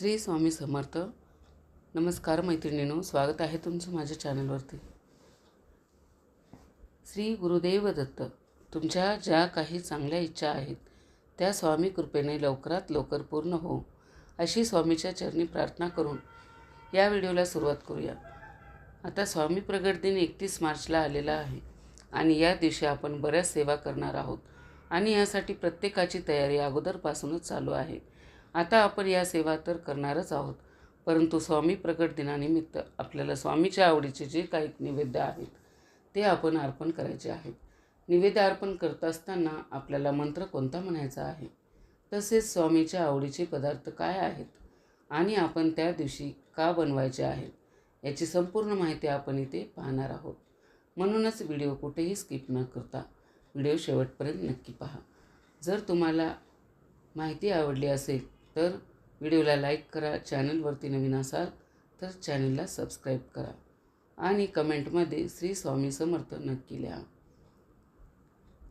श्री स्वामी समर्थ. नमस्कार मैत्रिणीनो स्वागत आहे तुमचं माझ्या चॅनलवरती. श्री गुरुदेव दत्त तुमच्या ज्या काही चांगल्या इच्छा आहेत त्या स्वामी कृपेने लवकरात लवकर पूर्ण हो अशी स्वामीच्या चरणी प्रार्थना करून या व्हिडिओला सुरुवात करूया. आता स्वामी प्रगट दिन एकतीस मार्चला आलेला आहे आणि या दिवशी आपण बऱ्याच सेवा करणार आहोत आणि यासाठी प्रत्येकाची तयारी अगोदरपासूनच चालू आहे. आता आपण या सेवा तर करणारच आहोत. परंतु स्वामी प्रकट दिनानिमित्त आपल्याला स्वामीच्या आवडीचे जे काही निवेद्य आहेत ते आपण अर्पण करायचे आहेत. निवेद्य अर्पण करत असताना आपल्याला मंत्र कोणता म्हणायचा आहे? तसेच स्वामीच्या आवडीचे पदार्थ काय आहेत? आणि आपण त्या दिवशी का बनवायचे आहेत? याची संपूर्ण माहिती आपण इथे पाहणार आहोत. म्हणूनच व्हिडिओ कुठेही स्किप न करता व्हिडिओ शेवटपर्यंत नक्की पहा. जर तुम्हाला माहिती आवडली असेल तर व्हिडिओला लाईक करा चॅनलवरती नवीन असाल तर चॅनलला सबस्क्राईब करा आणि कमेंटमध्ये श्री स्वामी समर्थ नक्की लिहा.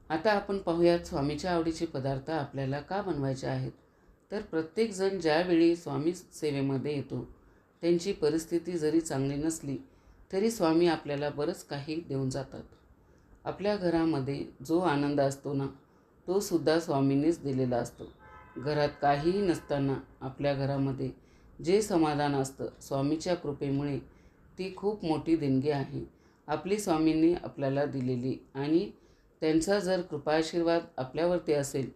आता आपण पाहूयात स्वामीच्या आवडीचे पदार्थ आपल्याला का बनवायचे आहेत. तर प्रत्येकजण ज्यावेळी स्वामी सेवेमध्ये येतो त्यांची परिस्थिती जरी चांगली नसली तरी स्वामी आपल्याला बरंच काही देऊन जातात. आपल्या घरामध्ये जो आनंद असतो ना तो सुद्धा स्वामींनीच दिलेला असतो. घरात काहीही नसताना आपल्या घरामध्ये जे समाधान असतं स्वामीच्या कृपेमुळे ती खूप मोठी देणगी आहे. आपली स्वामींनी आपल्याला दिलेली आणि त्यांचा जर कृपाशीर्वाद आपल्यावरती असेल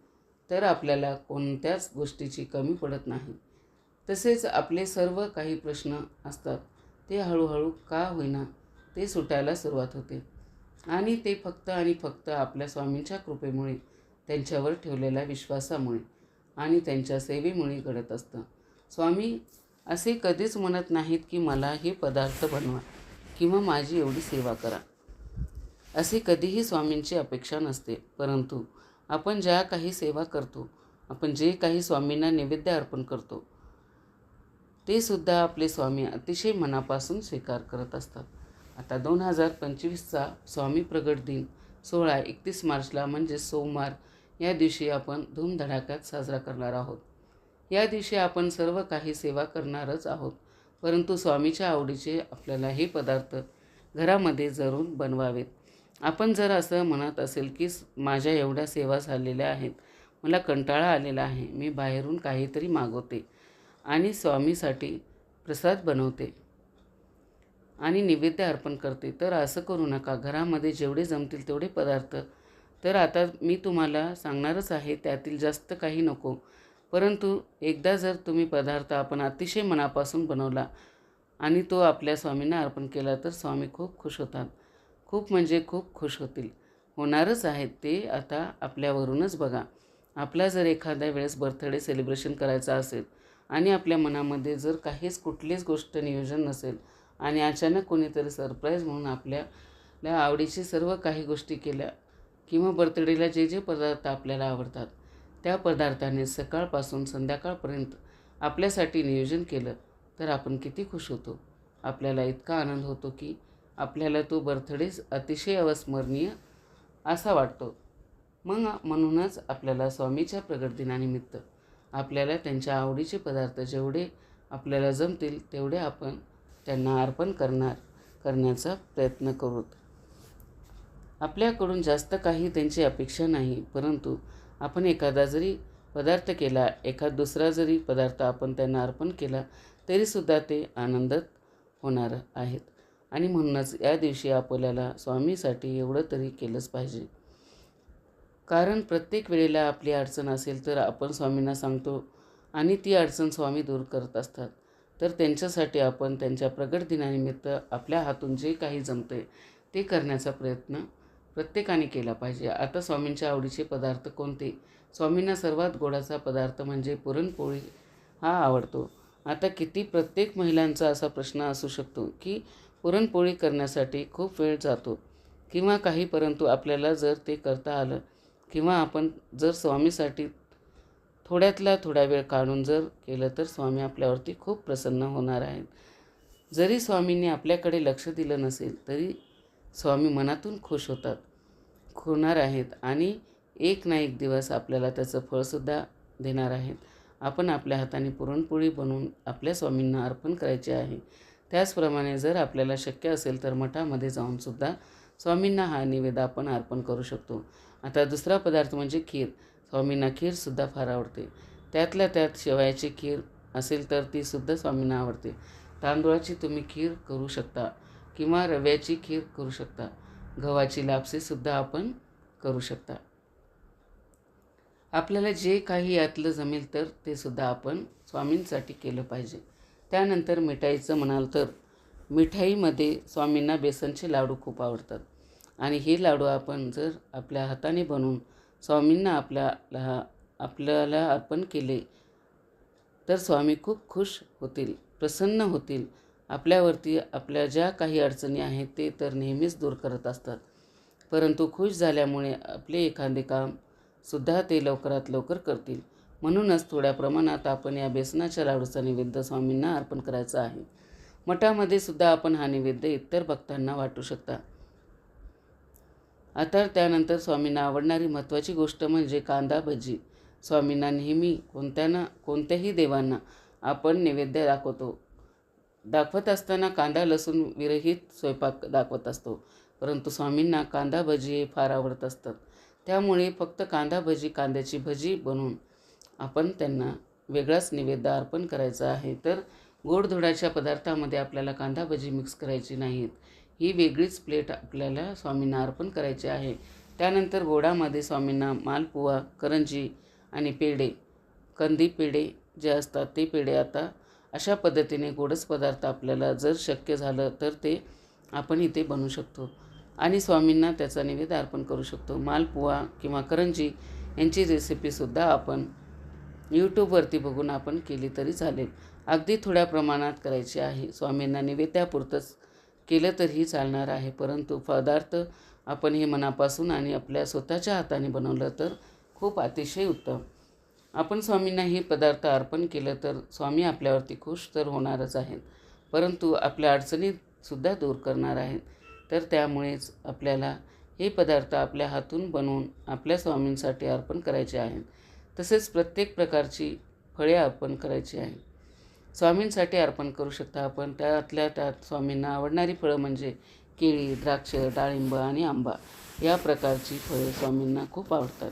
तर आपल्याला कोणत्याच गोष्टीची कमी पडत नाही. तसेच आपले सर्व काही प्रश्न असतात ते हळूहळू का होईना ते सुटायला सुरुवात होते. आणि ते फक्त आणि फक्त आपल्या स्वामींच्या कृपेमुळे त्यांच्यावर ठेवलेल्या विश्वासामुळे. आणि त्यांच्या सेवेमुळे घडत असतं. स्वामी असे कधीच म्हणत नाहीत की मला हे पदार्थ बनवा किंवा माझी एवढी सेवा करा. असे कधीही स्वामींची अपेक्षा नसते. परंतु आपण ज्या काही सेवा करतो आपण जे काही स्वामींना नैवेद्य अर्पण करतो ते सुद्धा आपले स्वामी अतिशय मनापासून स्वीकार करत असतात. आता दोन हजार पंचवीसचा स्वामी प्रगट दिन सोळा एकतीस मार्चला म्हणजे सोमवार या दिवशी आपण धूमधडाक्यात साजरा करणार आहोत. या दिवशी आपण सर्व काही सेवा करणारच आहोत. परंतु स्वामीच्या आवडीचे आपल्याला हे पदार्थ घरामध्ये जरूर बनवावेत. आपण जर असं म्हणत असेल की माझ्या एवढ्या सेवा झालेल्या आहेत. मला कंटाळा आलेला आहे. मी बाहेरून काहीतरी मागवते आणि स्वामीसाठी प्रसाद बनवते आणि निवेद्य अर्पण करते. तर असं करू नका. घरामध्ये जेवढे जमतील तेवढे पदार्थ तर आता मी तुम्हाला सांगणारच आहे त्यातील जास्त काही नको. परंतु एकदा जर तुम्ही पदार्थ आपण अतिशय मनापासून बनवला आणि तो आपल्या स्वामींना अर्पण केला तर स्वामी खूप खुश होतात. खूप म्हणजे खूप खुश होतील. होणारच आहेत ते आता आपल्यावरूनच बघा. आपला जर एखाद्या वेळेस बर्थडे सेलिब्रेशन करायचा असेल आणि आपल्या मनामध्ये जर काहीच कुठलीच गोष्ट नियोजन नसेल आणि अचानक कोणीतरी सरप्राईज म्हणून आपल्या आवडीची सर्व काही गोष्टी केल्या किंवा बर्थडेला जे जे पदार्थ आपल्याला आवडतात त्या पदार्थाने सकाळपासून संध्याकाळपर्यंत आपल्यासाठी नियोजन केलं तर आपण किती खुश होतो. आपल्याला इतका आनंद होतो की आपल्याला तो बर्थडेच अतिशय अविस्मरणीय असा वाटतो. मग म्हणूनच आपल्याला स्वामीच्या प्रगट दिनानिमित्त आपल्याला त्यांच्या आवडीचे पदार्थ जेवढे आपल्याला जमतील तेवढे आपण त्यांना अर्पण करणार करण्याचा प्रयत्न करूत आपल्याकडून जास्त काही त्यांची अपेक्षा नाही परंतु आपण एखादा जरी पदार्थ केला एखाद दुसरा जरी पदार्थ आपण त्यांना अर्पण केला तरीसुद्धा ते आनंदात होणार आहेत. आणि म्हणूनच या दिवशी आपल्याला स्वामीसाठी एवढं तरी केलंच पाहिजे. कारण प्रत्येक वेळेला आपली अडचण असेल तर आपण स्वामींना सांगतो आणि ती अडचण स्वामी दूर करत असतात. तर त्यांच्यासाठी आपण त्यांच्या प्रगट दिनानिमित्त आपल्या हातून जे काही जमते ते करण्याचा प्रयत्न प्रत्येकाने केला पाहिजे. आता स्वामींच्या आवडीचे पदार्थ कोणते? स्वामींना सर्वात गोडाचा पदार्थ म्हणजे पुरणपोळी हा आवडतो. आता किती प्रत्येक महिलांचा असा प्रश्न असू शकतो की पुरणपोळी करण्यासाठी खूप वेळ जातो किंवा काही परंतु आपल्याला जर ते करता आलं किंवा आपण जर स्वामीसाठी थोड्यातला थोडा वेळ काढून जर केलं तर स्वामी आपल्यावरती खूप प्रसन्न होणार आहेत. जरी स्वामींनी आपल्याकडे लक्ष दिलं नसेल तरी स्वामी मनातून खुश होतात होणार आहेत आणि एक ना एक दिवस आपल्याला त्याचं फळसुद्धा देणार आहेत. आपण आपल्या हाताने पुरणपोळी बनवून आपल्या स्वामींना अर्पण करायची आहे. त्याचप्रमाणे जर आपल्याला शक्य असेल तर मठामध्ये जाऊनसुद्धा स्वामींना हा निवेद आपण अर्पण करू शकतो. आता दुसरा पदार्थ म्हणजे खीर. स्वामींना खीरसुद्धा फार आवडते. त्यातल्या त्यात शेवयाची खीर असेल तर तीसुद्धा स्वामींना आवडते. तांदूळाची तुम्ही खीर करू शकता. किंवा रव्याची खीर करू शकता. गव्हाची लापसीसुद्धा आपण करू शकता. आपल्याला जे काही यातलं जमेल तर ते सुद्धा आपण स्वामींसाठी केलं पाहिजे. त्यानंतर मिठाईचं म्हणाल तर मिठाईमध्ये स्वामींना बेसनचे लाडू खूप आवडतात. आणि हे लाडू आपण जर आपल्या हाताने बनवून स्वामींना आपल्याला आपल्याला अर्पण केले तर स्वामी खूप खुश होतील प्रसन्न होतील. आपल्यावरती आपल्या ज्या काही अडचणी आहेत ते तर नेहमीच दूर करत असतात. परंतु खुश झाल्यामुळे आपले एखादे काम सुद्धा ते लवकरात लवकर करतील. म्हणूनच थोड्या प्रमाणात आपण या बेसनाच्या लाडूचा नैवेद्य स्वामींना अर्पण करायचा आहे. मठामध्ये सुद्धा आपण हा नैवेद्य इतर भक्तांना वाटू शकता. आता त्यानंतर स्वामींना आवडणारी महत्त्वाची गोष्ट म्हणजे कांदा भजी. स्वामींना नेहमी कोणत्या ना कोणत्याही देवांना आपण नैवेद्य दाखवतो. दाखवत असताना कांदा लसूण विरहित स्वयंपाक दाखवत असतो. परंतु स्वामींना कांदा भजी हे फार आवडत असतात. त्यामुळे फक्त कांदा भजी कांद्याची भजी बनवून आपण त्यांना वेगळाच नैवेद्य अर्पण करायचा आहे. तर गोडधोडाच्या पदार्थामध्ये आपल्याला कांदा भजी मिक्स करायची नाहीत. ही वेगळीच प्लेट आपल्याला स्वामींना अर्पण करायची आहे. त्यानंतर गोडामध्ये स्वामींना मालपुवा करंजी आणि पेढे कंदी पेढे जे असतात ते पेढे आता अशा पद्धतीने गोडस पदार्थ आपल्याला जर शक्य झालं तर ते आपण इथे बनवू शकतो. आणि स्वामींना त्याचा निवेद अर्पण करू शकतो. मालपुवा किंवा करंजी यांची रेसिपीसुद्धा आपण यूट्यूबवरती बघून आपण केली तरी चालेल. अगदी थोड्या प्रमाणात करायची आहे. स्वामींना निवेद्यापुरतंच केलं तरीही चालणार आहे. परंतु पदार्थ आपण हे मनापासून आणि आपल्या स्वतःच्या हाताने बनवलं तर खूप अतिशय उत्तम. आपण स्वामींना हे पदार्थ अर्पण केलं तर स्वामी आपल्यावरती खुश तर होणारच आहेत. परंतु आपल्या अडचणीसुद्धा दूर करणार आहेत. तर त्यामुळेच आपल्याला हे पदार्थ आपल्या हातून बनवून आपल्या स्वामींसाठी अर्पण करायचे आहेत. तसेच प्रत्येक प्रकारची फळे अर्पण करायची आहेत. स्वामींसाठी अर्पण करू शकता आपण. त्यातल्या त्यात स्वामींना आवडणारी फळं म्हणजे केळी द्राक्ष डाळिंब आणि आंबा या प्रकारची फळे स्वामींना खूप आवडतात.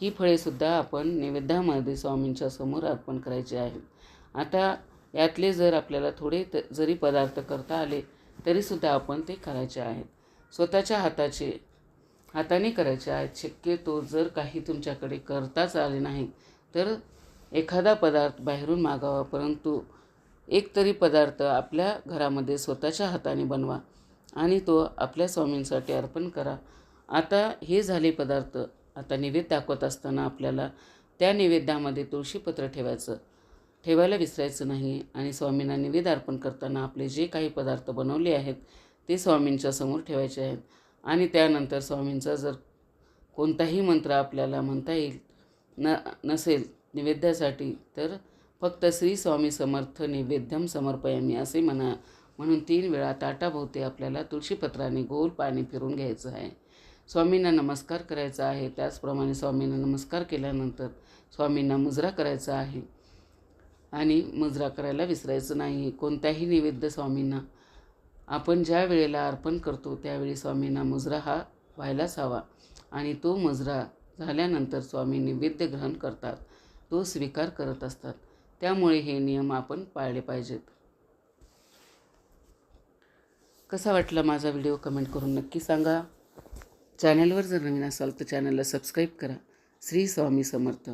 ही फळेसुद्धा आपण नैवेद्यामध्ये स्वामींच्या समोर अर्पण करायची आहेत आता यातले जर आपल्याला थोडे त जरी पदार्थ करता आले तरीसुद्धा आपण ते करायचे आहेत. स्वतःच्या हाताचे हाताने करायचे आहेत. शक्यतो जर काही तुमच्याकडे करताच आले नाही तर एखादा पदार्थ बाहेरून मागावा परंतु एक तरी पदार्थ आपल्या घरामध्ये स्वतःच्या हाताने बनवा आणि तो आपल्या स्वामींसाठी अर्पण करा. आता हे झाले पदार्थ आता नैवेद्य दाखवत असताना आपल्याला त्या नैवेद्यामध्ये तुळशीपत्र ठेवायचं ठेवायला विसरायचं नाही. आणि स्वामींना निवेद अर्पण करताना आपले जे काही पदार्थ बनवले आहेत ते स्वामींच्या समोर ठेवायचे आहेत. आणि त्यानंतर स्वामींचा जर कोणताही मंत्र आपल्याला म्हणता येईल न नसेल निवेद्यासाठी तर फक्त श्री स्वामी समर्थ निवेद्यम समर्पयामी असे म्हणा. म्हणून तीन वेळा ताटाभोवते आपल्याला तुळशीपत्राने गोल पाणी फिरून घ्यायचं आहे. स्वामींना नमस्कार करायचा आहे. त्याचप्रमाणे स्वामींना नमस्कार केल्यानंतर स्वामींना मुजरा करायचा आहे. आणि मुजरा करायला विसरायचं नाही. कोणत्याही नैवेद्य स्वामींना आपण ज्या वेळेला अर्पण करतो त्यावेळी स्वामींना मुजरा हा व्हायलाच हवा. आणि तो मुजरा झाल्यानंतर स्वामी नैवेद्य ग्रहण करतात. तो स्वीकार करत असतात. त्यामुळे हे नियम आपण पाळले पाहिजेत. कसा वाटला माझा व्हिडिओ कमेंट करून नक्की सांगा. चॅनलवर जर नवीन असाल तर चॅनलला सबस्क्राईब करा. श्री स्वामी समर्थ.